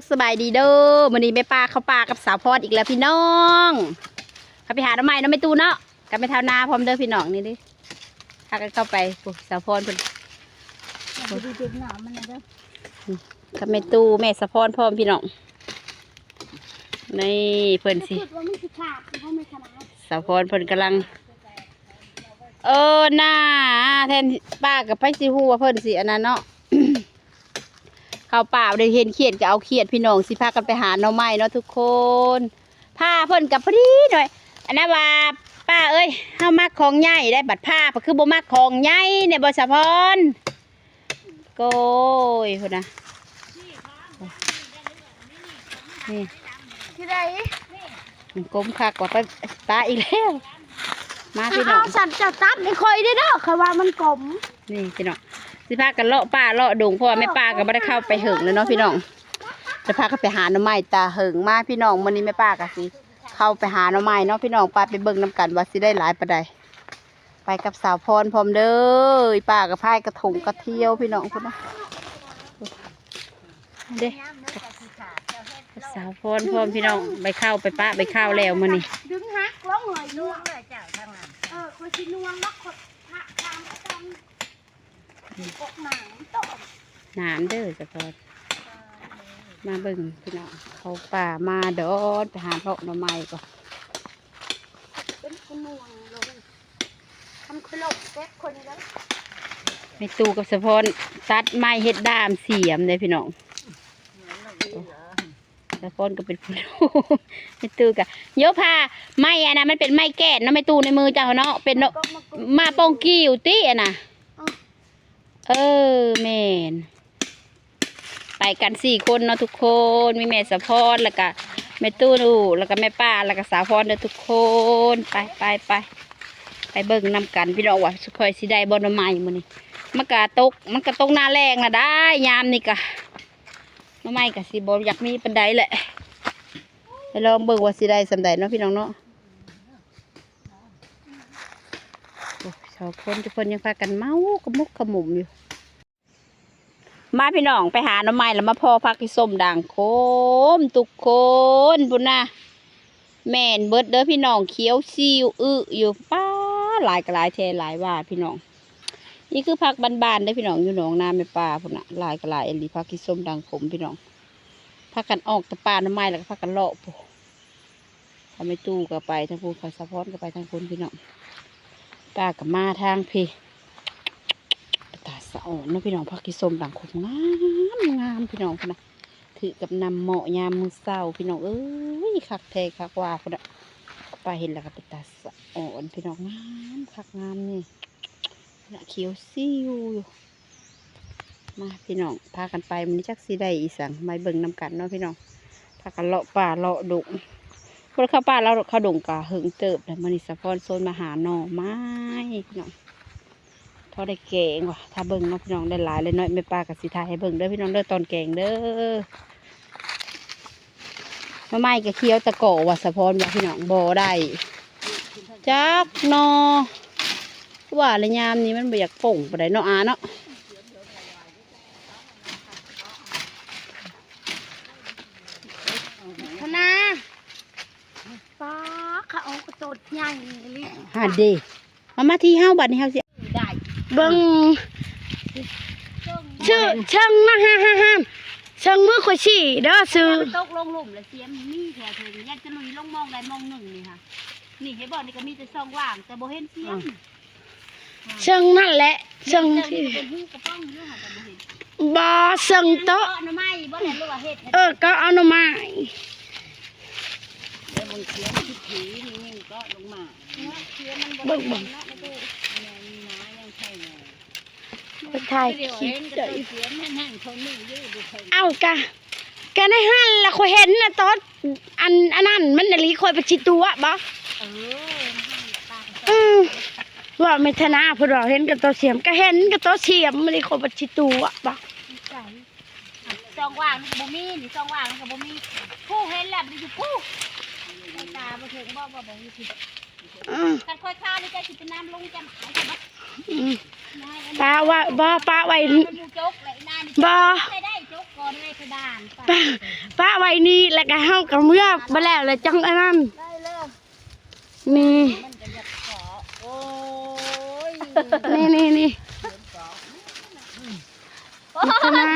กสบายดีเด้อมื้อนี้แม่ปลาเข้าป่ากับสาวพอดอีกแล้วพี่น้องเขาไปหาน้ำไม้น้ำไม่ตูเนาะกับไปเท้านาพร้อมเด้อพี่น้องนี่ดิพากันเข้าไปปุ๊สาวพรเพิ่นดูดูดูหนามมันนะเด้อกับแม่ตูแม่สาวพรพร้อมพี่น้องนี่เพิ่นสิคิดว่ามันสิขาดเขาไม่ขนาดสาวพรเพิ่นกำลัง เออหน้าแทนป้ากับไปสิฮู้ว่าเพิ่นสิอันนั้นเนาะเข้าป่าได้เห็นเขียดก็เอาเขียดพี่น้องสิพากันไปหาหน่อไม้เนาะทุกคนผ้าเพิ่นกับพอดีหน่อยอันนั้นว่าป้าเอ้ยเฮามักของใหญ่ได้บัดผ้าก็คือบ่มักของใหญ่เนี่ยบ่สะพรโกยพุ่นน่ะนี่ที่ใดมันกลมคักกว่าไปตาอีกแล้วมาพี่น้เอาองสัตว์จะตัดในคอยได้เด้อเขาว่ามันกลมนี่พี่น้อง สิพากันเลาะป่าเลาะดงเพราะว่าแม่ป้าก็ไม่ได้เข้าไปเหิงเลยเนาะพี่น้องจะพากันไปหาหน่อไม้ตาเหิงมาพี่น้องวันนี้แม่ป้าก็สิเข้าไปหาหน่อไม้เนาะพี่น้องป้าไปเบิ่งน้ำกันว่าสิได้หลายปานใดไปกับสาวพรพร้อมเด้อป้ากับพายกระถงกระเที่ยวพี่น้องพุ่นนะเด้กับสาวพรพร้อมพี่น้องไปเข้าไปป้าไปเข้าแล้วมานี่ดึงฮักร้องหน่อยนวงเลยเจ้าทางนั้นเออคอยชินวงแล้วคอยพระตาม ประจำกกหนังต่อหนามเด้อสาวพรมาเบิ่งพี่น้องเขาป่ามาดอนไปหาเพาะหน่อไม้ก่อนเป็นคนนวงลงทำขลบแก๊กคนแล้วไม่ตู้กับสะพอนตัดไม้เฮ็ดด้ามเสียมเลยพี่น้องสะพอนก็เป็นผู้รู้ไม่ตู้กะเยอะพาไม้อะนะมันเป็นไม้แก่นเนาะไม่ตู้ในมือเจ้าเนาะเป็นเนาะก็มากดมาปองกิ้วตี้อะนะอ๋อ เออแม่นไปกันสี่คนเนาะทุกคนมีแม่สะพอนแล้วก็แม่ตู้ดูแล้วก็แม่ป้าแล้วก็สาวพรเด้อทุกคนไปไปไปไปเบิ่งนำกันพี่น้องว่าสุคอยสิได้บอนไม้มื้อนี้มันก็ตกมันก็ตกหน้าแรงนะได้ยามนี่ก็หน้ำไม้ก็สิบ่อยากมีปานใดแหละไปลองเบิ่งว่าสิได้สำใดเนาะพี่น้องเนาะโอ้ยสาวคนทุกคนยังพากันเมากระมุกขมุมอยู่ มาพี่น้องไปหาหน่อไม้แล้วมาพอพักที่ส้มด่างโคมทุกคนบุญนะแม่นเบิดเด้อพี่น้องเขียวซิวอึอยู่ป้าหลายกระหลายแทหลายว่าพี่น้อง นี่คือพักบานๆได้อพี่น้องอยู่หนองนาไม่ป่าพุ่นนะหลายกระหลายเอลีพักที่ส้มด่างขมพี่น้องพักกันออกตะปาหน่อไม้แล้วก็พักกันเลาะปุ๊ทำไมตู้ก็ไปทางพูนคอยสะพอนก็ไปทางคุณพี่น้องป้ากับมาทางพี่ สะอ่อนนะพี่น้องพักที่ส้มด่างขมงามงามพี่น้องพุ่นนะถือกับนำเหมาะยามมือเศร้าพี่น้องเอ้ยคักแทคักว่าพุ่นน่ะไปเห็นแล้วก็เป็นตาสะอ่อนพี่น้องงามคักงามนี่น่ะเขียวซิวอยู่มาพี่น้องพากันไปมันนี้จักสีได้อีสังไม่เบิ่งนำกันเนาะพี่น้องพากันเลาะป่าเลาะดงคนเข้าป่าแล้วเข้าดงกะหึงเติบแล้วมันนี่สะพอนโซนมาหาหน่อไม้พี่น้อง ทอดได้แกงว่ะถ้าเบิ่งเนาะพี่น้องได้หลายเลยน้อยไม่ปลากับสีทายให้เบิ่งเด้อพี่น้องเด้อตอนแกงเด้อมาไม้กับเคี้ยวตะโกว่ะสะพอนว่ะพี่น้องบ่ได้จักเนอว่าระยามนี้มันบ่อยากป่งปานใดเนาะอาเนาะธนาป้าเขาเอากระโดดใหญ่เลยหาเดมามาที่เฮาบัดนี้เฮาสิได้ เบิ้งชื่อเชิงนะฮะฮะฮะเชิงมือขวฉี่เด้อซื้อตกลงหลุมแล้วเสียมมีแถวถึงยันจะลุยลงมองใดมองหนึ่งนี่ค่ะนี่เห็นบ่นี่ก็มีแต่ช่องว่างแต่บ่เห็นเสียมเชิงนั่นแหละเชิงที่ที่เป็นหูกระป้องอยู่ค่ะแต่บ่เห็นบอเชิงโต๊ะหน่อไม้บ่เห็นหรือว่าเห็ดเออก็เอาหน่อไม้แล้วบางเสียมที่ผีนี่ก็ลงมาเสียมันบ่เบิ่งเบิ่ง เนาะดูแม่มีน้ายังใช่แม่ ไปถ่ายเดี๋ยวคลิเห็ปนเฉก็ยเสียมแห้งๆเขานึ่งอยู่ดูเพิ่นเอากะกะในหันละคอยเห็นนะโต๊ดอันอันนั้นมันน่ะลีคอยไปชิตัวบ่เออให้ตาอืมว่าไม่ธนาเพนว่าเห็นกับตัวเสียมก็เห็นกับตัวเสียมมันลีคอยไปชิตัวบ่ใจซองว่างนี่ก็บ่มีนี่ซองว่างนี่ก็บ่มีผู้เห็นแล้วมันอยู่ผู้ในตาบ่ถึงบ่บ่บ่อยู่ที่อืมกันค่อยข้าวนี่จะสิเป็นน้ำลงจำหายจะบ่อืมนายอัน ป้าว่าบ่ป้าไว้บ่ป้าไว้นี่แล้วก็เฮากับเมื่อบ่แล้วเลยจังอันนั้นนี่นี่นี่นี่มิถุนา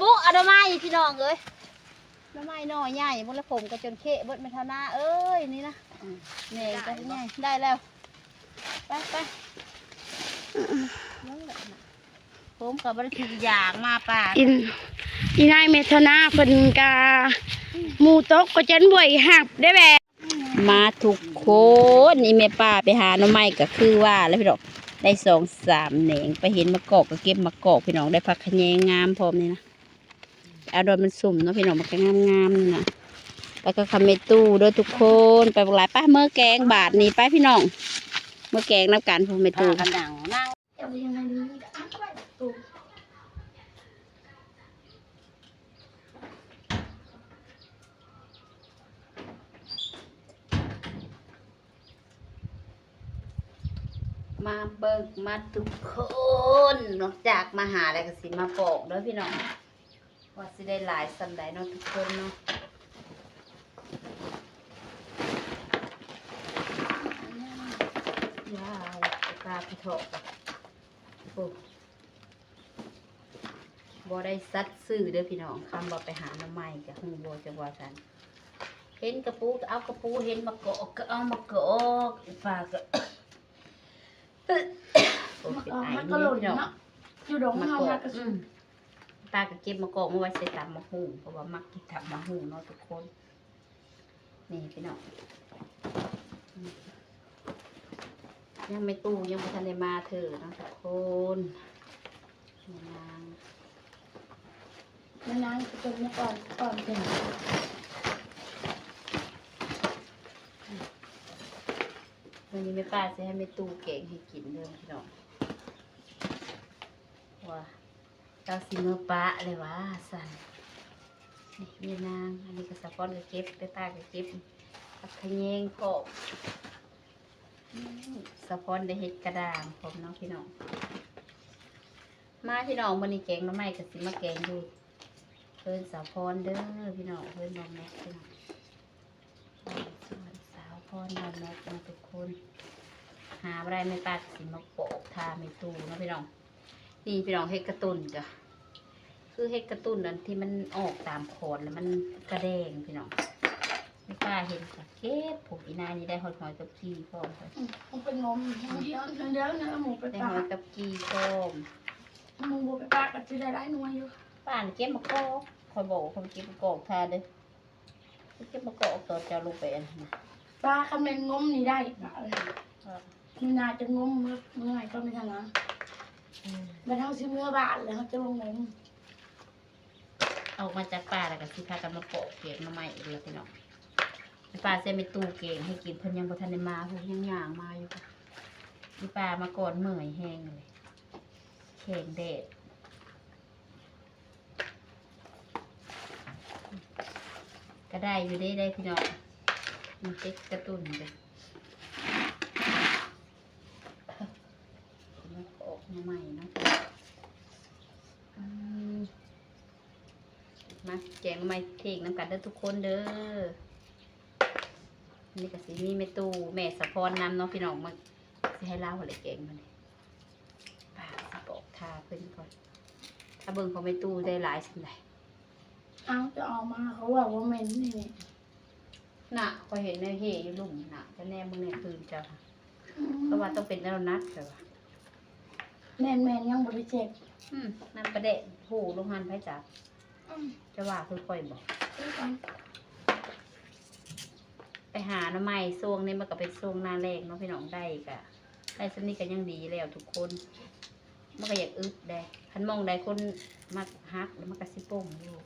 บุอนามัยพี่น้องเอ้ยอนามัยน้อยใหญ่บุละผมก็จนเคะบิดม่เท่าหน้าเอ้ยนี่นะเน่ก็ใหญ่ได้แล้วไปไป ผมกับบริษัทอยางมาป่าอินอีนายเมธนาเพิ่นกาหมู่ตกก็จันบ่วยหับได้แบมาทุกคนนี่แม่ป้าไปหาหน่อไม้ก็คือว่าแล้วพี่น้องได้สองสามแหนงไปเห็นมะกอกก็เก็บมะกอกพี่น้องได้ผักขะแยงงามพร้อมนี่นะเอาดนมันสุ่มเนาะพี่น้องมันก็งามงามๆนี่นะแล้วก็คาเมตู้ด้วยทุกคนไปบอกหลายป้าเมื่อแกงบาทนี่ไปพี่น้อง เมื่อแกงน้ำกันพอเมตู้กันดังนั่งมาเบิกมาทุกคนนอกจากมาหาอะไรก็สิมาปอกเด้อพี่น้องว่าสิได้หลายสันใดเนาะทุกคนเนาะ ยาวปลา พิโถกโอ้บ่ได้ซัดซื้อเด้อพี่น้องคำว่าไปหาหน้ำไม้กับหูบ่จะว่ากัน เห็นกระปูก็เอากระปูเห็นมะกอกก็เอามะกอกปลาก็โอ้เป็นไอ้มันนี่ก็หล่นพี่น้องเนาะอยู่ดงมะเฮากอมากกระอืสุมปลาก็เก็บมะกอกมาไว้ใส่ตำมะฮุ่งเพราะว่ามักกินตำมะฮุ่งเนาะทุกคน นี่พี่น้อง ยังไม่ตู้ยังไม่ทันได้มาเถอะนะทุกคนนี่นางแม่นางจนมาก่อนก่อนเป็นวันนี้แม่ป้าจะให้แม่ตู้เก่งให้กินเดิมพี่น้องว่าเจ้าสิเมื่อปะเลยวะสันนี่แม่นาง อันนี้ก็สะพอนก็เก็บแม่ป้าก็เก็บกับขะแยงพอกอืม สะพอนได้เฮ็ดกระดางผมเนาะพี่น้อง มาพี่น้องมันนี้แกงน้ำไม้กับสิมาแกงดูเพิ่นสาวพรเด้อพี่น้องเพิ่นน้องแม็กพี่น้องส่วนสาวพรน้องแม็กมาทุกคน หาบ่ได้ไม่ปากสิมาโปะทาไม่ตูนะพี่น้อง นี่พี่น้องเฮ็ดกระตุนจ้ะคือเฮ็ดกระตุนนั่นที่มันออกตามโคนแล้วมันกระแดงพี่น้อง ไม่กล้าเห็นสักเก็บผมอีนานี่ได้หอยหอยกับกีพร้อมค่ะมันเป็นงมเดี๋ยวเดี๋ยวเดี๋ยวนื้อหมูไปได้ปาหอยกับกีพร้อมหมูไปปากก็จะได้หลายหน่วยอยู่ป่านเก็บมะกอกคอยบอกคนเก็บมะกอกทาเด้อเก็บมะกอกตอนจะลงไปอันนั้นนะปลาคำเป็นงมนี่ได้ปลาเลยมันน่าจะงมเมื่อเมื่อไหร่ก็ไม่ทันนะมันเท่าซิเมื่อบาทแล้วเขาจะลงงมออกมาจากป่าแล้วก็สิพากันมาโปะเก็บมาใหม่อีกแล้วพี่น้อง ป่าเส้นไปตู้เก่งให้กินเพิ่นยังบ่ทันได้มาพิ่นยังย่างมาอยู่ค่ะพี่ป่ามาก่อนเหมื่อยแห้งเลยแข็งแดดก็ได้อยู่ได้ได้พี่น้องมันเจ๊กกระตุ้นเลยมาออกมาใหม่เนาะมมาแกงมาเทกน้ำกันเด้อทุกคนเด้อ นี่ก็สิมีแม่ตู้แม่สะพรนำเนาะพี่น้องมาสิให้เล่าอะไรแกงมาเลยป้าสิบอกทาเพิ่นก่อน ถ้าเบิ่งของแม่ตู้ได้หลายสันใดเอาจะออกมาเขาว่าว่าเหม็นนี่น่ะพอเห็นในเฮอยู่ลุ่มน่ะจะแน่มึงในคืนจ้ะเพราะว่าต้องเป็นแนวนัดแต่ว่าแน่นแมนยังบริเจ็บอืมนั่นประเดะหูลงหันไผจับจะว่าคือค่อยบอก ไปหาหน้ำไม้ช่วงนี้มันก็เป็นช่วงหน้าแรงเนาะพี่น้องได้กะได้สนิทกันยังดีแล้วทุกคนมันก็อยากอึดได้คันมองใดคนมักฮักแล้วมันก็สิโป่งอยู่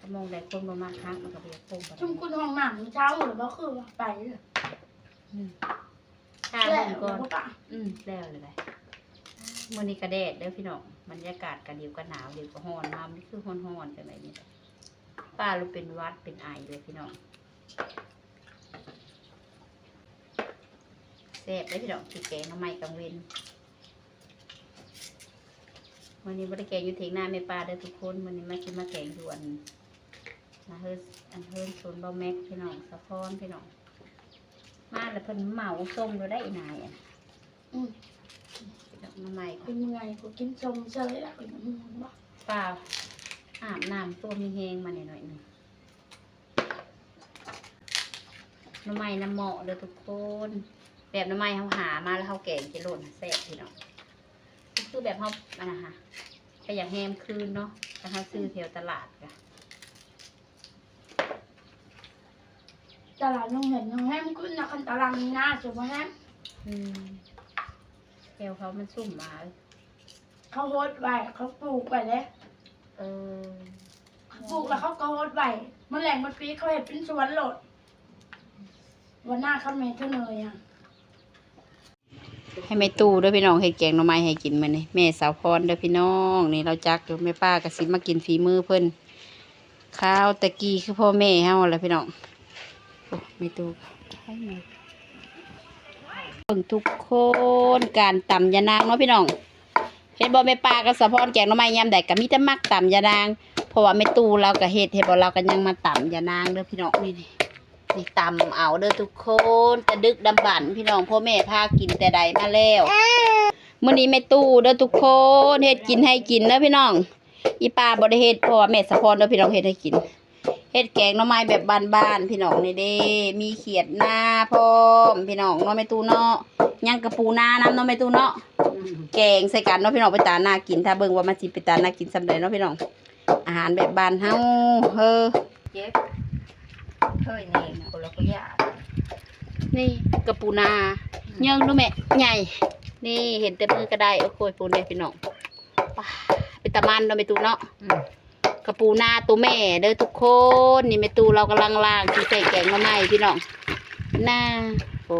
คันมองใดคนบ่มักฮักมันก็บ่อยากโป่งปานใด ชุ่มคุณห้องน้ำเช้าหรือว่าคือว่าไปเลยอืมถ้าแล้เบิ่งก่อนวปะอืมแล้วเลยได้มื้อนี้ก็แดดเด้อพี่น้องบรรยากาศก็เดียวก็หนาวเดียวก็ร้อนมามันคือร้อนๆจังไดนี่แหละป้าเราเป็นหวัดเป็นไอเลยพี่น้อง แซ่บได้พี่ดอกสีแกงทำไมกังเวนวันนี้บริแกงอยู่เถียงหน้าแม่ปลาเด้อทุกคนวันนี้มากินมาแกงด่วนมาเฮิร์อันเฮิร์ศูนย์เบาแม็กพี่น้องสะพอนพี่น้องมาแล้วเพิ่นเหมาส้มเราได้อีนายอะอืมดอกน้ำใหม่เป็นไงกูกินชมเฉยละเป็นมึงบ่เปล่าอาบน้ำตัวมีแหงมาหน่อยหน่อยหนึงน้ำใหม่น้ำเหมาะเด้อทุกคน แบบน้ำใหม่เขาหามาแล้วเขาแกงจะหล่นแซ่บพี่น้องคือแบบเขาอันนะฮะไปอย่างแฮมคืนเนาะแต่เขาซื้อแถวตลาดจ้ะตลาดน้องเห็นน้องแฮมขึ้นนะคันตารางมีหน้าสุภาแฮมอืมแถวเขามันสุ่มมาเขาโฮดไว้เขาปลูกไว้เลยเออเขาปลูกแล้วเขาก็โฮดไว้แมันแหล่งมันปีเขาเห็ดเป็นสวนโหลดวันหน้าเขาเมทเท่าเนยอะ ให้แม่ตู้ด้วยพี่น้องเห็ดแกงหน่อไม้ให้กินมานี่แม่สาวพรด้อพี่น้องนี่เราจักอยู่แม่ป้ากระสิมากินฝีมือเพิ่นข้าวตะกี้คือพ่อแม่เฮาแหละพี่น้องโอ้แม่ตู้เบิ่งทุกคนการตำยานางเนาะพี่น้องเห็นบ่แม่ป้ากับสาวพรแกงหน่อไม้ยามใดก็มีแต่มักตำยานางเพราะว่าแม่ตู้เราก็เฮ็ดเฮ็ดบ่เราก็ยังมาตำยานางเด้อพี่น้องนี่ นี่ตำเอาเด้อทุกคนจะดึกดำบรรพ์พี่น้องพ่อแม่พากินแต่ใดมาแล้วมื้อนี้แม่ตู้เด้อทุกคนเฮ็ดกินให้กินเด้อพี่น้อง อีป้าบ่ได้เฮ็ดเพราะว่าแม่สะพรเด้อพี่น้องเฮ็ดให้กินเฮ็ดแกงหน่อไม้แบบบ้านๆพี่น้องนี่เด้มีเขียดหน้าพร้อมพี่น้องเนาะแม่ตู้เนาะยังกระปูหน้าน้ำเนาะแม่ตู้เนาะแกงใส่กันเนาะพี่น้องไปตาหน้ากินถ้าเบิ่งว่ามันสิไปตาหน้ากินสำเร็จเนาะพี่น้องอาหารแบบบ้านเฮาเฮอ เจ็บเคยนี่คนละคนยานี่กระปูนาเยิงดูแม่ใหญ่ นี่เห็นแต่มือก็ได้โอ้โหปูนเลยพี่น้องว้าเป็นตะมันเนาะแม่ตูเนาะกระปูนาตัวแม่เด้อทุกคนนี่แม่ตูเรากำลังล่างที่ใส่แกงมาใหม่พี่น้องน่าโอ้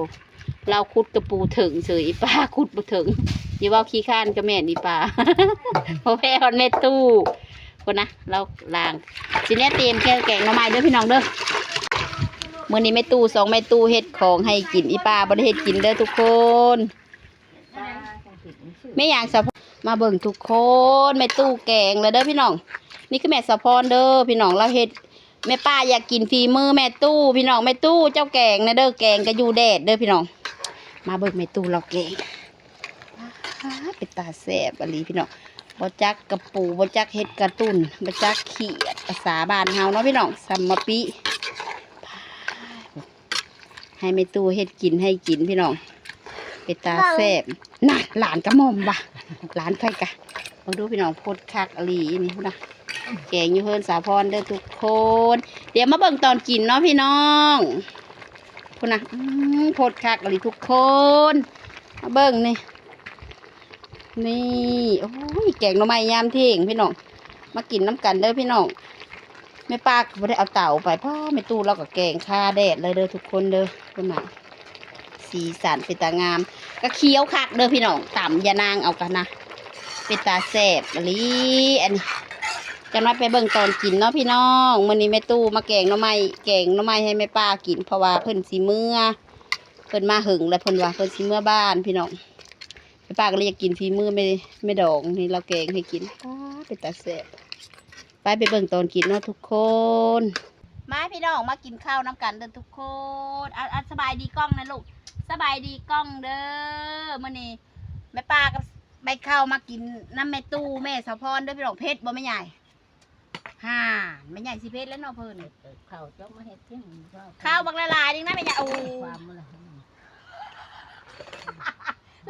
เราคุดกระปูถึงเฉยอีป้าคุดบ่ถึงอย่าว่าขี้ข้านก็แม่นอีป้าเพราะแพ้ฮอนแม่ตู้คนนะเราล่างทีเนี้ยเตรียมแค่แกงมาใหม่เด้อพี่น้องเด้อ มื่อนี้แม่ตู้สองแม่ตู้เฮ็ดของให้กินอีป้าบ่ได้เฮ็ดกินเด้อทุกคนแม่อยากสะพมาเบิ่งทุกคนแม่ตู้แกงแล้วเด้อพี่น้อง นี่คือแม่สะพรเด้อพี่น้องเราเฮ็ดแม่ป้าอยากกินฝีมือแม่ตู้พี่น้องแม่ตู้เจ้าแกงนะเด้อแกงก็อยู่แดดเด้อพี่น้อง มาเบิ่งแม่ตู้เราแกงอ้าเป็นตาแซ่บอลีพี่น้องบจักกระปูบจักเฮ็ดกระตุนบจักเขียดภาษาบ้านเฮาเนาะพี่น้องสัมมปิ ให้แม่ตู้เฮ็ดกินให้กินพี่น้องเป็นตาแซ่บน่ะหลานกระมอมว่ะหลานใครกะลองดูพี่น้องโพดคักอหลีนี่นะแกงอยู่เพิ่นสาพรเด้อทุกคน เดี๋ยวมาเบิ่งตอนกินเนาะพี่น้องพุ่นะโพดคักอหลีทุกคนมาเบิ่งนี่นี่โอ้ยแกงหน่อไม้ยามเที่ยงพี่น้องมากินน้ำกันเด้อพี่น้อง แม่ป้าก็ไม่ได้เอาเต่าไปพราแม่ตู้เราก็แกงคาแดดเลยเด้อทุกคนเด้อคุณหมาสีสันเป็นตางาม ก็เคี้ยวคักเด้อพี่น้องต่ำยานางเอากันนะเป็นตาแสบอลีอันนี้จะน้อยไปเบิ่งตอนกินเนาะพี่น้องมื้อนี้แม่ตู้มาแกงหน่อไม้แกงหน่อไม้ให้แม่ป้ากินเพราะว่าเพิ่นสิเมื่อเพิ่นมาหึงแล้วเพิ่นว่าเพิ่นสิเมื่อบ้านพี่น้องแม่ป้าก็เลยอยากกินฝีมือไม่ไม่ดองนี่เราแกงให้กินอ้าเป็นตาแสบ ไปไปเบิ่งตอนกินเนาะทุกคน มาพี่น้องมากินข้าวน้ำกันเด้อทุกคนอะอะสบายดีกล้องนะลูกสบายดีกล้องเด้อมื้อนี้แม่ป้ากับใบข้าวมากินน้ำแม่ตู้แม่สาวพรเด้อพี่น้องเพชรบ่แม่ใหญ่ฮ่าแม่ใหญ่สิเพชรแล้วเนาะเพิ่นข้าวจ้องมาเห็ดเที่ยงข้าวบักละลายนึงนะแม่ใหญ่โอ้ความมัน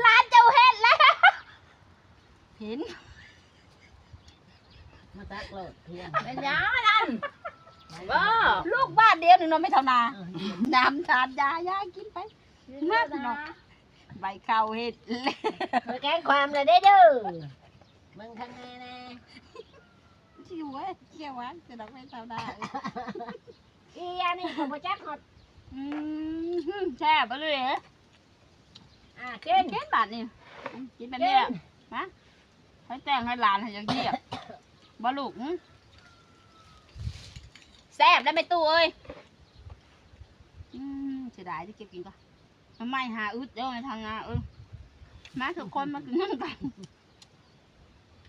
ร้านเจ้าเฮ็ดแล้ว เห็น มาตักโลดเที่ยงเป็นยังนั่นว้าลูกบ้านเดียวหนึ่งเนาะไม่เท่านาน้ำทานยายากินไปนั่นเนาะใบข้าวเห็ดมาแก้ความเลยได้เด้อมึงข้างในนะชิวเว้ยเกี่ยววะจะต้องไม่เท่านาอีอันนี้ผมมาจักหดอืมแช่บไปเลยเหรออะกิกินนกินบาทนี่กินแบบนี้อะฮะให้แต่งให้หลานให้ยังเกียบ บ่ลูกหึแซ่บได้ไหมตู้เอ้ยอืมเสียดายที่เก็บกินก่อนมันไม่หาอึดเด้อในทางงานเออมาทุกคนมากินนั่นกัน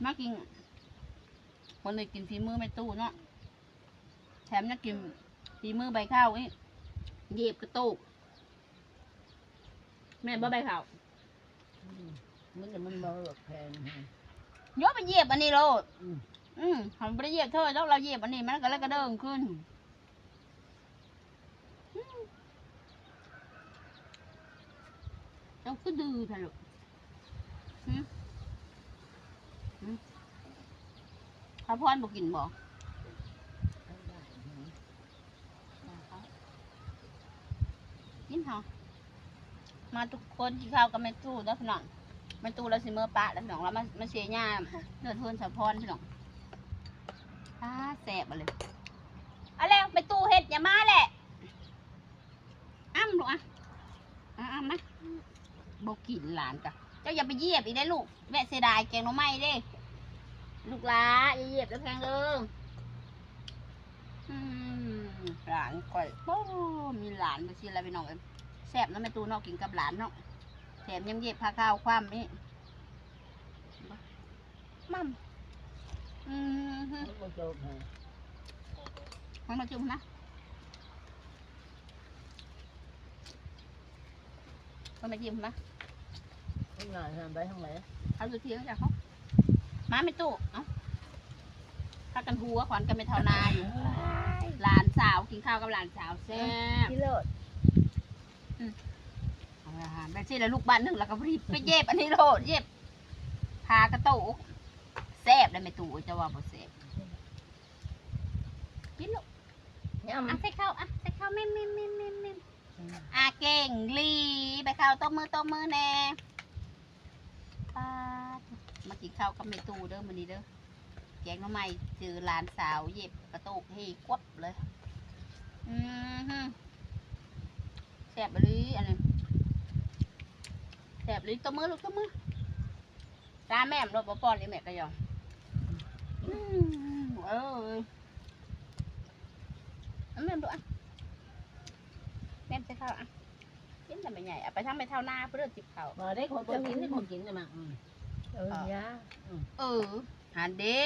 มากินคนเลยกินฝีมือไม่ตู้เนาะแถมยังกินฝีมือใบข้าวนี่เหยียบกระตุกแม่นบ่ใบข้าวมันจะมันบ่แพงยกไปเหยียบอันนี้โลด อืมอืมไปเหยียบเธอแล้วเราเหยียบอันนี้มันก็เลยกระเดิงขึ้นอืมต้องคือดื้อทะลุหืมหืมข้าวพรบอกกินบอกกินเหรอมาทุกคนกินข้าวกับแม่ตู้แล้วพี่น้องแม่ตู้แล้วสิเมื่อปะแล้วพี่น้องแล้วมามาเสียหญ้าเลือดเพื่อนสะพรพี่น้อง อ่าแสบมาเลยเอาแล้วแม่ตู้เฮ็ดอย่ามาแหละอ้ำลูกอะอะอ้ำมาบอกกินหลานกะเจ้าอย่าไปเหยียบอีกได้ลูกแม่เสียดายแกงหน้ำไม้เด้ ลูกหลาอย่าเหยียบแล้วแพงเลยอืมหลานก่อยโอ้มีหลานไปสิอะไรไปน้องเอ้ยแซ่บแล้วแม่ตูเนอกกินกับหลานเนาะแถมยังเหยียบผ้าข้าวคว่ำนี่มั่ม อืมฮึมันบ่จบฮะมันมาจุ่มนะมันมาจิ้มนะข้างหน้าทำไปทางไหนเขาดูเทียงจากเขามาไม่ตู้เอ้าถ้ากันหัวขวัญกันไม่เท่านาอยู่ หลานสาวกินข้าวกับหลานสาวแซ่บที่เลิศเอาละฮะแบบนี้แล้วลูกบ้านหนึ่งแล้วก็รีบไปเย็บอันนี้โลดเย็บพากระตุก ซ่บได้ไหมตู่จะว่าบ่แซ่บกินลูกย่อะใส่ข้าวอะใส่ข้าวเม่มเม่มเม่มเม่มเม่มอะเก่งลีไปข้าวต้มมือต้มมือแน่ป้าดมากินข้าวกับแม่ตู่เด้อมื้อนี้เด้อแกงหน้ำไม้เจอหลานสาวเย็บกระตุกให้กวบเลย อือหือแซ่บเลยอันนี้แสบลิ้นตัวมือลูกตัวมือตาแม่มรถปป้อนนี่แม่ก็ยอมอืม เออเอาแม่มดูอะแม่มใส่ข้าวอะกินแต่ไม่ใหญ่เอาไปทำไปเท่าหน้าเพื่อจิบข้าวำมาได้คนกินได้คนกินได้มั้งเออยาเออหันเด้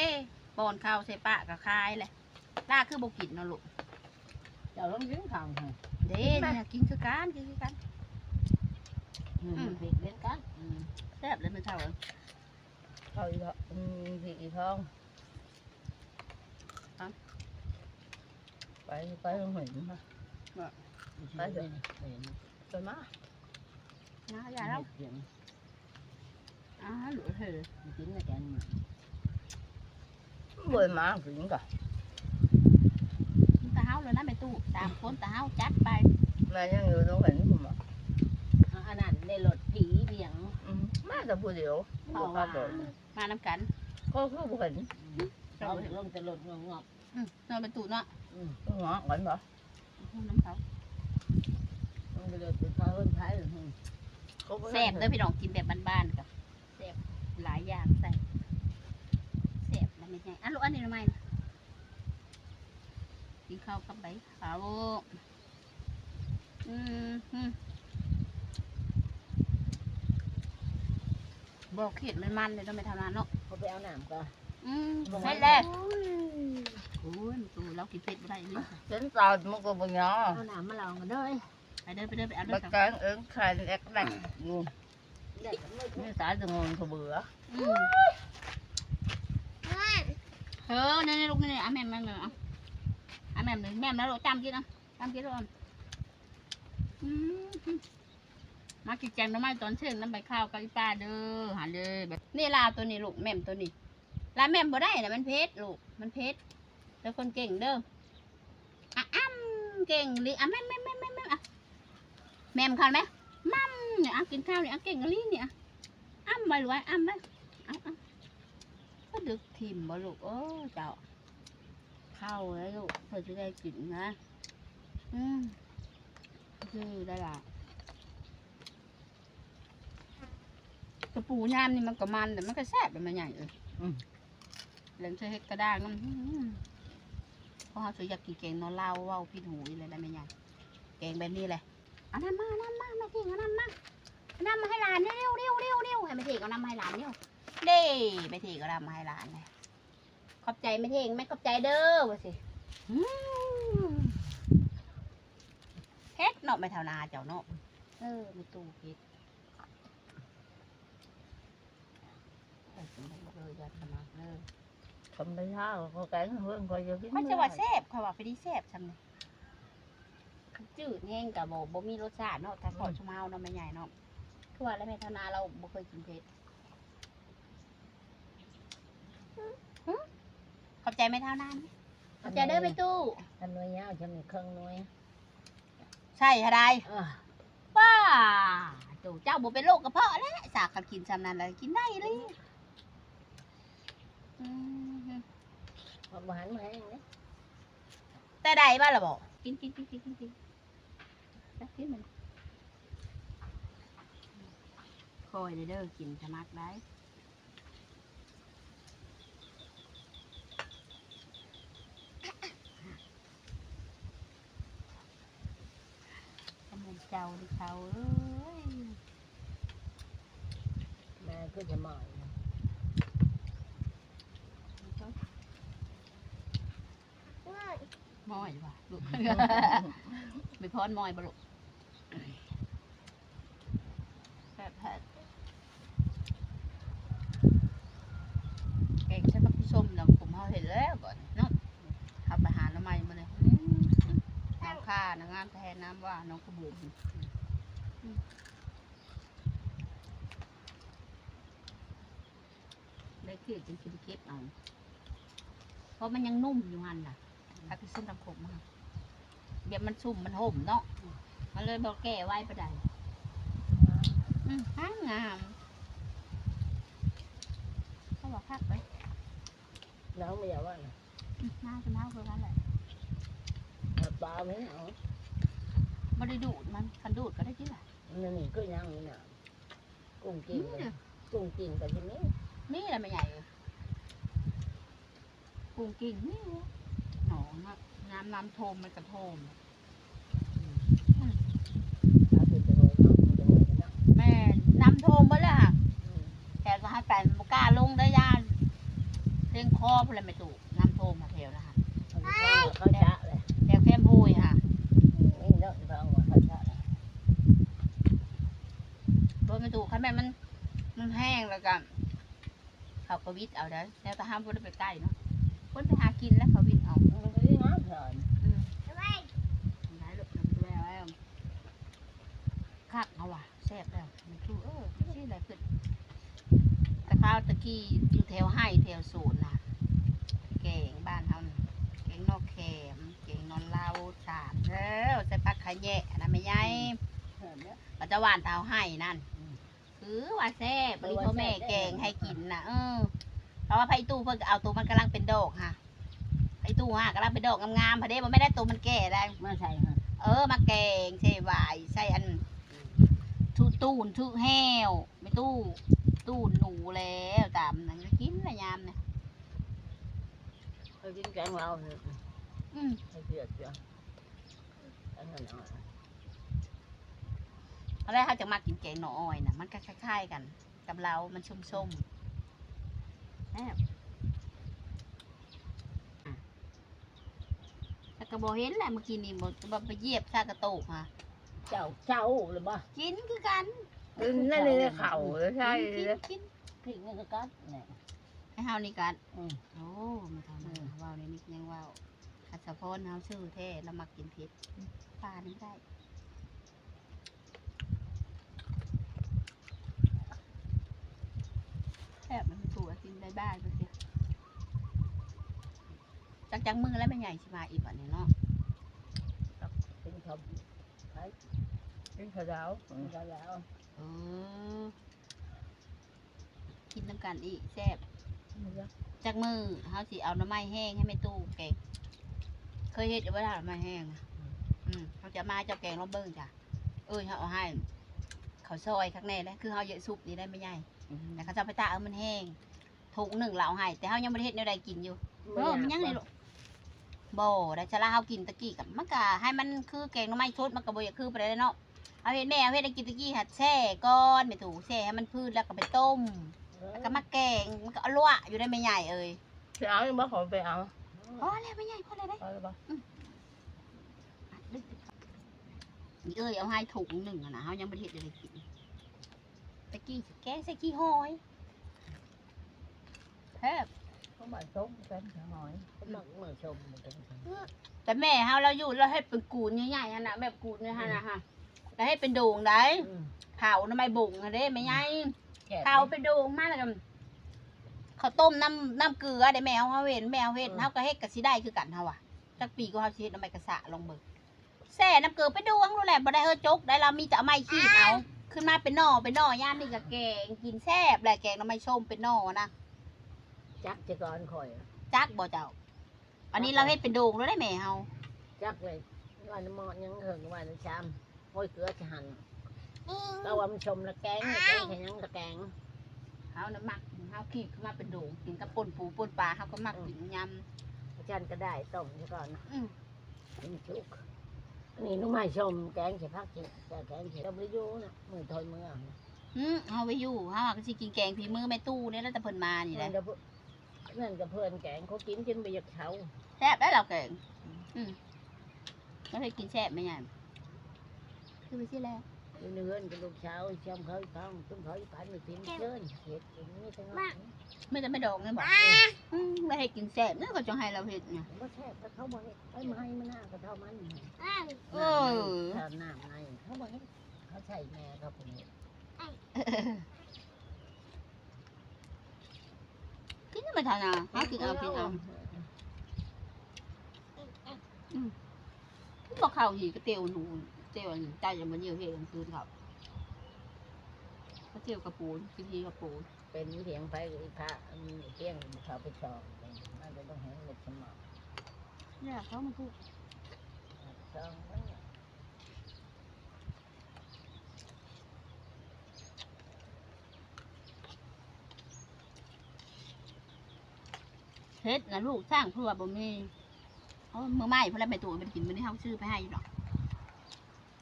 ป้อนข้าวใส่ปะกับคายเลยล่าคือบกินเนาะลูกเจ้าลองกินข้าวฮะเด้เนี่ยกินคือกันกินคือกันอืมผิดเล่นกันอืมแซ่บเลยไม่เท่าเลยข้าวอีกอืมผิดอีกท้อง ไปไปโรงเรียนมาไปเถอะไปมานะอย่าแล้วอ่าหลุดเหรอกินนะแกนบ่อยมากินก่อนตา เฮาเลยนะแม่ตู้ตามคนตาเฮาจัดไปแม่ยังอยู่โรงเรียนผมอะอันนั้นได้รถผีเบียงอืมมาแต่ผู้เดียวบ่กล้าโดดมาน้ำกันก็คือบ่เห็นเขาลงจะรถงงบอืมนอนเป็นตู้เนาะอืมก็งอก่อนบ่น้ำเขาลงจะรถเป็นเขาเพิ่นใช้หรือเขาบ่แซ่บเด้อพี่น้องกินแบบบ้านๆกับแซ่บหลายอย่างใส่แซ่บแล้วไม่ใช่อะลูกอันนี้ทำไมนะกินข้าวกับใบขาวอืมอืมบอกเข็ดมันมันเลยต้องไปทำงานเนาะ เขาไปเอาหนามก็อื มให้แล้วโอ้ยตู้เรากินเป็ดไม่ได้นี่เห็นตามันก็บ่ยอเอาหนามมาลองกันด้วยไปเดินไปเดินไปเอาเด้บัอกครับกางเอิงไข่แอกแดกอยู่เด็กไม่นี่สายจะงงเขาเบื่ออืมเออนี่นี่ลูกนี่นี่อะแม่แม่แม่อะอะแม่หนึ่งแม่แล้วลูกจำกินนะจำกินทุกคนอืมมากินแกงหน้ำไม้ตอนเช้าน้ำใบข้าวกับอีป้าเด้อหาเลยแบบนี่ลาวตัวนี้ลูกแม่มตัวนี้ ลาแม่มบ่ได้นะมันเพชรลูก มันเพชรแต่คนเก่งเด้ออะอ้ำเก่งลิอะแม่แม่แม่แม่แม่มอะแม่มข้าไหมมั่มเนี่ยอะกินข้าวเนี่ยอะเก่งลิเนี่ยอะอ้ำไปรวยอ้ำไปอาเอาก็ดึกทิมบ่ลูกโอ้เจ้าเข้าแล้วลูกเพื่อจะได้กินนะ อืมคือได้ละกระปูยามนี่มันก็มันแต่มันก็แซ่บเป็นมันใหญ่เลยอือ เหลืองเชยเฮ็ดกระด้างน้ำอื้อหือเพราะเขาสวยอยากกินแกงนอนเล่าว่าพิดหูอีเลยได้ไหมใหญ่แกงแบบนี้เลยเอาน้ำมาน้ำมาแม่ทิ้งเอาน้ำมาน้ำมาให้หลานเร็วเร็วเร็วเร็วให้แม่ทิ้งเอาน้ำมาให้หลานเร็วเด้ไม่ทีก็รำมาให้หลานเลยขอบใจไม่เทงไม่ขอบใจเด้อว่าสิเฮ็ดเนาะไม่เท่านาเจ้าเนาะเออไม่ตู้เฮ็ดเลยอย่าทำมากเลย ทำไม่ได้เขาแกงเพื่อนเขาจะกินมันจะว่าแซ่บเขาว่าไปดีแซ่บจังเลยจืดแห้งกับบ่บ่มีรสชาติเนาะถ้าขอชมเฮาเนาะไม่ใหญ่เนาะคือว่าแล้วแม่เท่านาเราบ่เคยกินเผ็ดหึขอบใจไม่เท่านานขอบใจเด้อไปตู้ทำน้อยยาวฉันมีเครื่องน้อยใช่ฮะได้อะป้าเจ้าเจ้าบ่เป็นโรคกระเพาะแล้วสากกันกินซ้ำนั้นแล้วกินได้เลยอื มพอมาหันมาเองเนี่ยแต่ใดบ้าล่ะบอกกินกินกินกินกินกินจักกินมันคอยเด้อเด้อกินสมักได้ขนมเจ้าดิเขาเอ้ยแม่ก็จะมาอีกนะ มอยว่ะลูกไม่พอนมอยบ่ลูกแซ่บแท้แกงใช้ผักพี่ส้มแล้วผมเขาเห็นแล้วก่อนเนาะขับไปหาน้ำใหม่มาเลยอืมน้ำข้าน้ำงามแทนน้ำว่าน้องกระบุมอืมได้คือจนคิดเก็บเอาเพราะมันยังนุ่มอยู่หันน่ะ ถ้าพี่ส้มตำขมมาเดี๋ยวมันชุ่มมันห่มเนาะมันเลยบอกแก้ไว้ประดันอืมห้างงามเขาบอกพักไปน้องไม่อยากว่านะอืมน่าจะน่าคือกันแหละเอาปลาไม่เอาไม่ได้ดูดมันคันดูดก็ได้ที่ละนั่นนี่ก็ยังนี่นะกุ้งกินเลยกุ้งกินกับที่นี้นี่แหละไม่ใหญ่เลยกุ้งกิ่งนี่ วะหนองอะน้ำน้ำโทมมันกระโทมเอาเป็นจะโรยเนาะมันจะโรยกันเนาะแม่น้ำโทมไปเลยค่ะอืมแต่ก็ให้แปนบกล้าลงได้ย่านเร่งคอเพนเลยไม่ถูกน้ำโทมมาแถวนะคะเอาไปทอดเขาจะเลยแถวเข้มพูยค่ะนี่เนาะเขาเอามาเขาจะเลยโดยไม่ถูกคันแม่มันมันแห้งแล้วกันเขาก็วิทย์เอาได้อแล้วแต่ห้ามคนไปใกล้เนาะคนไปหากินแล้วเขาวิ อืมได้ลูกน้ำแล้วแล้วคักเอาว่ะแซ่บแล้วมันถูกเออไม่ใช่อะไรขึ้นแต่ข้าวตะกี้อยู่แถวให้แถวศูนย์น่ะแกงบ้านเฮาน่ะแกงนอกแขมแกงนอนเล่าสาบแล้วใส่ปลาขะแยะนะไม่ใหญ่เถินเนี่ยเราจะหวานเท้าให้นั่นคือว่าแซ่บบริพ่อแม่แกงให้กินนะเออเพราะว่าไผ่ตู้เพิ่งเอาตัวมันกำลังเป็นดอกค่ะ ไผ่ตู้ฮะกำลังเป็นดอกงามๆพอดีมันไม่ได้ตัวมันแก่ได้ มาใส่ฮะเออมาแกงใช่หวายใส่อันทุตูนทุแห้วไม่ตู้ ตู้นหนูแล้วตามนั่นก็กินนะยามเนี่ยเขากินแกงเราเนี่ยอืมให้เกลือเกลืออันนั้นเอาตอนแรกเขาจะมากินแกงหน่ออ้อยนะมันก็คล้ายๆกัน กับเรา มันส้มๆแซ่บอะแต่ ก็บอเห็นแหละเมื่อกี้นี่บอไปเหยียบซากระโตกค่ะ เจ้าเจ้าหรือเปล่ากินคือกันนั่นนี่เข่าใช่กินเลยกินพริกนี่ก็กัดเนี่ยให้เฮานี่กันอืมโอ้มาทำมาว้าวในนี้ยังว้าวขัดสะพอนเฮาชื่อแท้แล้วมากินเผ็ดปลานี่ได้แซ่บมันถูกกินได้บ้านไปสิ จักจังมือแล้วไม่ใหญ่ชิมาอีกวันนี้เนาะเป็นชมเป็นขาวดาวเป็นกระแล้วเออกินน้ำกันอีกแซ่บจากมือเขาสิเอาหน้ำไม้แห้งให้แม่ตู้แกงเคยเฮ็ดอยู่ว่าหน้ำไม้แห้งนะอืมเขาจะมาเจ้าแกงลองเบิ้งจ้ะเอ้ยเขาเอาให้เขาซอยข้างในได้คือเขาเยอะซุปนี่ได้ไม่ใหญ่แต่เขาจะเอาไปตากเอามันแห้งถุงหนึ่งเราเอาให้แต่เขายังไม่ได้เฮ็ดแนวใดกินอยู่เออมันยังไงลูก บ่ได้ชะลาเขากินตะกี้กับมันก็ให้มันคือแกงหน้ำไม้ชดมันก็บ่อยากคือไปได้เนาะเอาเฮ็ดแม่เอาเฮ็ดได้กินตะกี้หัดแช่ก้อนไม่ถูกแช่ให้มันพืชแล้วก็ไปต้มเแล้วก็มาแกงมันก็อร่อยอยู่ได้ไม่ใหญ่เอ้ยจะเอายังบ่ขอไปเอาพอแล้วไม่ใหญ่พอแล้วได้เอาเลยบ่นี่เอ้ยเอาให้ถุงหนึ่งอะนะเขายังไม่ได้เห็ดอะไรกินตะกี้สิแกงใส่ขี้หอยแทบ เขาบ่ายต้มกันหอยเขามักมือชมมันเป็นแต่แม่เฮาเราอยู่เราให้เป็นกูนใหญ่ๆอะนะแบบกูนเนี่ยฮะนะฮะแล้วให้เป็นโด่งได้อืมเผาน้ำไม่บ่งอะเด้ไม่ใหญ่แก่เผาเป็นโด่งมากเลยกันข้าวต้มน้ำน้ำเกลือได้แมวเฮาเห็นแมวเห็นเฮาก็เฮ็ดก็สิได้คือกันเฮาอะจักปีก็เฮาสิเฮ็ดน้ำไม่กระสะลองเบิ่งแซ่น้ำเกลือไปดวงรู้แหละบ่ได้เออจกได้เรามีแต่เอาไม้ขีดเอาขึ้นมาเป็นหน่อเป็นหน่อย่ามนี่ก็แกงกินแซ่บแหละแกงน้ำไม่ชมเป็นหน่อนะ จักจะก่อนคอยจักบ่เจ้า อันนี้เราเฮ็ดเป็นโด่งแล้วได้แม่เฮาจักเลยวันมอดยังเหิงวันชามห้อยเกลือจะหันเราว่ามันชมละแกงละแกงแค่ยังละแกงเฮาน้ำมักเฮาขีดขึ้นมาเป็นโด่งกินกับป่นปูป่นปลาเฮาก็มักกินยอาจารย์ก็ได้ต้มซะก่อนำอืมเป็นชุกอันนี้นุ่มไม้ชมแกงใส่ผักชีแต่แกงใส่เราไม่อยู่นะมือถอยมือเอานะอืมเฮาไปอยู่เฮาก็สิกินแกงฝีมือแม่ตู้เนี่ยแล้วแต่เพิ่นมานี่แหละ นั่นกับนั่นกับเพื่อนแกงเขากินจนไปอยากเขาแซ่บได้เราแกงอืมไม่เคยกินแซ่บไหมยันคือไปสิแล้วอยู่เนื้อนกับลูกเช้าชมเขาเขาตุ้มเขาอีพันไม่กินเชิญเห็ดอย่างนี้ทั้งนั้นไม่จะไม่ดองไงบอกอืมไม่ให้กินแซ่บนี่ก็จะให้เราเห็ดไงบ่แซ่บก็เขาบ่เฮ็ดไอ้มาให้มันน่าก็เท่ามันเออถ้าน้ำในเขาบ่เฮ็ดเขาใส่แม่เขาเป็นเฮ็ดกิน ไม่ทันอะหากินเอากินเอาบอกข้าวหีก็เตียวหนูเตียวอันนี้ใจจะมันเยอะเห็ดกลางคืนครับก็เตียวกระปูนกินทีกระปูนเป็นเถียงไปอีพระมีเที่ยงเขาไปสอบมันจะต้องเห็นหมดสมองเนี่ยเขามาพูดสอง เนี่ยเฮ็ดนะลูกสร้างเพื่อบ่มีเอามือไม้เพื่อไปตัวมันกินมันนี่เขาซื้อไปให้หรอก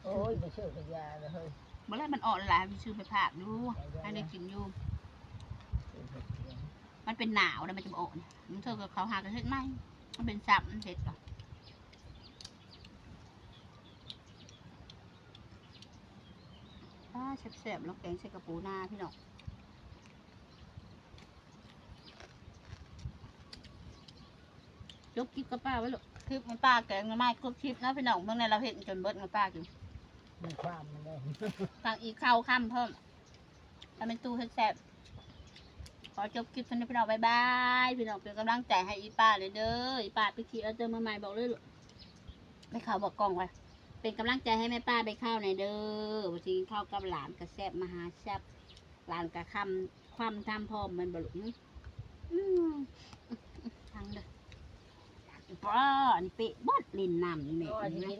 โอ้ยไปชื่อกับยาเลยเฮ้ยเมื่อไรมันอ่อนหลายมันซื้อไปผากดูให้ได้กินอยู่มันเป็นหนาวแล้วมันจะอ่อนมันเท่ากับเขาหากันเฮ็ดไหมมันเป็นสับมันเฮ็ดก่อนอ่าแซ่บๆแล้วแกงใส่กระปูนาพี่น้อง ยกคลิปกับป้าไว้ลูกคลิปมันป้าแกงมาไม่ครบคลิปนะพี่น้องเมื่อไงเราเห็นจนเบิดมันป้ากินมันความมันเลยสั่งอีกข้าวค่ำเพิ่มถ้าเป็นตู้เฮ็ดแซ่บขอจบคลิปนี้พี่น้องบายบายพี่น้องเป็นกำลังใจให้อีป้าเลยเด้ออีป้าไปขี่เอาเจอมาใหม่บอกเลยลูกไม่ข่าวบอกกล้องไว้เป็นกำลังใจให้แม่ป้าไปข้าวหน่อยเด้อวันนี้ข้าวกับหลานกระแซ่บมหาแซ่บหลานกระคำความทำพร้อมมันบลุอืมทางเด้อ ป้าอันเปะบดลินน้ำนี่แม่